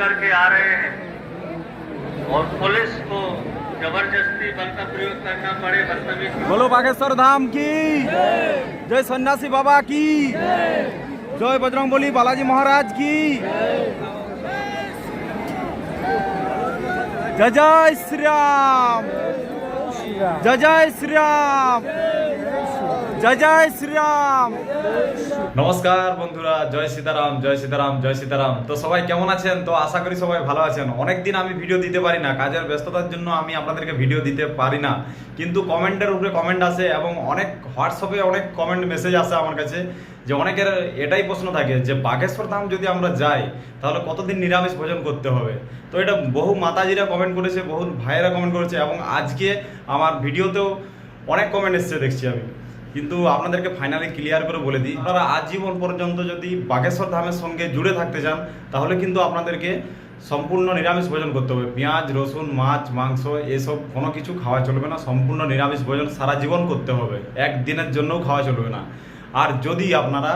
करके आ रहे हैं। और पुलिस को ज़बरदस्ती बल का प्रयोग करना पड़े बदतमीज बोलो बागेश्वर धाम की। जय सन्यासी बाबा की। जय बजरंग बोली बालाजी महाराज की। जय जय श्री राम जय जय श्री राम जय जय श्री राम নমস্কার বন্ধুরা, জয় সীতারাম জয় সীতারাম জয় সীতারাম। তো সবাই কেমন আছেন? তো আশা করি সবাই ভালো আছেন। অনেকদিন আমি ভিডিও দিতে পারি না, কাজের ব্যস্ততার জন্য আমি আপনাদেরকে ভিডিও দিতে পারি না। কিন্তু কমেন্টের উপরে কমেন্ট আসে এবং অনেক হোয়াটসঅ্যাপে অনেক কমেন্ট মেসেজ আসে আমার কাছে যে অনেকের এটাই প্রশ্ন থাকে যে বাগেশ্বর ধাম যদি আমরা যাই, তাহলে কতদিন নিরামিষ ভোজন করতে হবে? তো এটা বহু মাতাজিরা কমেন্ট করেছে, বহু ভাইয়েরা কমেন্ট করেছে এবং আজকে আমার ভিডিওতেও অনেক কমেন্ট এসছে, দেখছি আমি। কিন্তু আপনাদেরকে ফাইনালি ক্লিয়ার করে বলে দিই, আপনারা আজীবন পর্যন্ত যদি বাগেশ্বর ধামের সঙ্গে জুড়ে থাকতে চান, তাহলে কিন্তু আপনাদেরকে সম্পূর্ণ নিরামিষ ভোজন করতে হবে। পেঁয়াজ, রসুন, মাছ, মাংস, এসব কোনো কিছু খাওয়া চলবে না, সম্পূর্ণ নিরামিষ ভোজন সারা জীবন করতে হবে। একদিনের জন্যও খাওয়া চলবে না। আর যদি আপনারা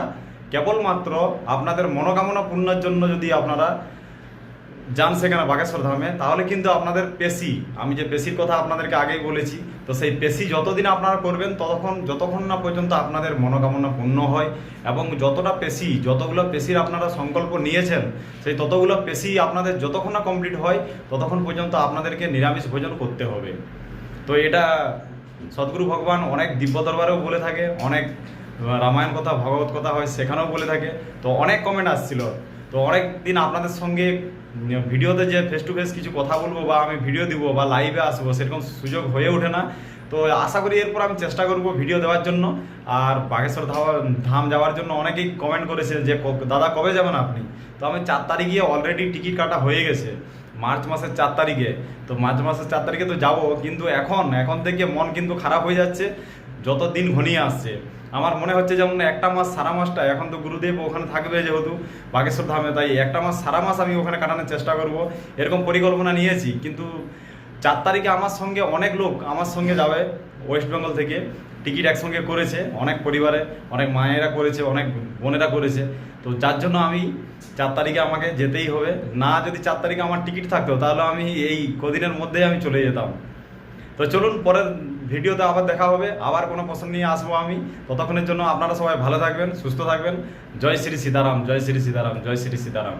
কেবলমাত্র আপনাদের মনোকামনা পূর্ণের জন্য যদি আপনারা যান সেখানে বাগেশ্বর ধামে, তাহলে কিন্তু আপনাদের পেশি, আমি যে পেশির কথা আপনাদেরকে আগেই বলেছি, তো সেই পেশি যতদিন আপনারা করবেন, ততক্ষণ, যতক্ষণ না পর্যন্ত আপনাদের মনোকামনা পূর্ণ হয় এবং যতটা পেশি, যতগুলো পেশির আপনারা সংকল্প নিয়েছেন, সেই ততগুলো পেশি আপনাদের যতক্ষণ না কমপ্লিট হয়, ততক্ষণ পর্যন্ত আপনাদেরকে নিরামিষ ভোজন করতে হবে। তো এটা সদ্গুরু ভগবান অনেক দিব্য দরবারেও বলে থাকে, অনেক রামায়ণ কথা, ভগবত কথা হয়, সেখানেও বলে থাকে। তো অনেক কমেন্ট আসছিল। তো অনেক দিন আপনাদের সঙ্গে ভিডিওতে যে ফেস টু ফেস কিছু কথা বলব বা আমি ভিডিও দিব বা লাইভে আসব, সেরকম সুযোগ হয়ে ওঠে না। তো আশা করি এরপর আমি চেষ্টা করব ভিডিও দেওয়ার জন্য। আর বাগেশ্বর ধাম ধাম যাওয়ার জন্য অনেকেই কমেন্ট করেছে যে দাদা, কবে যাবেন আপনি? তো আমি চার তারিখে অলরেডি টিকিট কাটা হয়ে গেছে, মার্চ মাসের চার তারিখে। তো মার্চ মাসের চার তারিখে তো যাব, কিন্তু এখন এখন থেকে মন কিন্তু খারাপ হয়ে যাচ্ছে। যত দিন ঘনিয়ে আসছে, আমার মনে হচ্ছে যেমন একটা মাস সারা মাসটা, এখন তো গুরুদেব ওখানে থাকবে যেহেতু, বাগেশ্বর ধামে, তাই একটা মাস সারা মাস আমি ওখানে কাটানোর চেষ্টা করব। এরকম পরিকল্পনা নিয়েছি, কিন্তু চার তারিখে আমার সঙ্গে অনেক লোক আমার সঙ্গে যাবে ওয়েস্ট বেঙ্গল থেকে। টিকিট একসঙ্গে করেছে, অনেক পরিবারে, অনেক মায়েরা করেছে, অনেক বোনেরা করেছে। তো যার জন্য আমি চার তারিখে আমাকে যেতেই হবে। না যদি চার তারিখে আমার টিকিট থাকতো, তাহলে আমি এই কদিনের মধ্যেই আমি চলে যেতাম। তো চলুন পরের ভিডিওতে আবার দেখা হবে, আবার কোনো প্রশ্ন নিয়ে আসব আমি। ততক্ষণের জন্য আপনারা সবাই ভালো থাকবেন, সুস্থ থাকবেন। জয় শ্রী সীতারাম, জয় শ্রী সীতারাম, জয় শ্রী সীতারাম।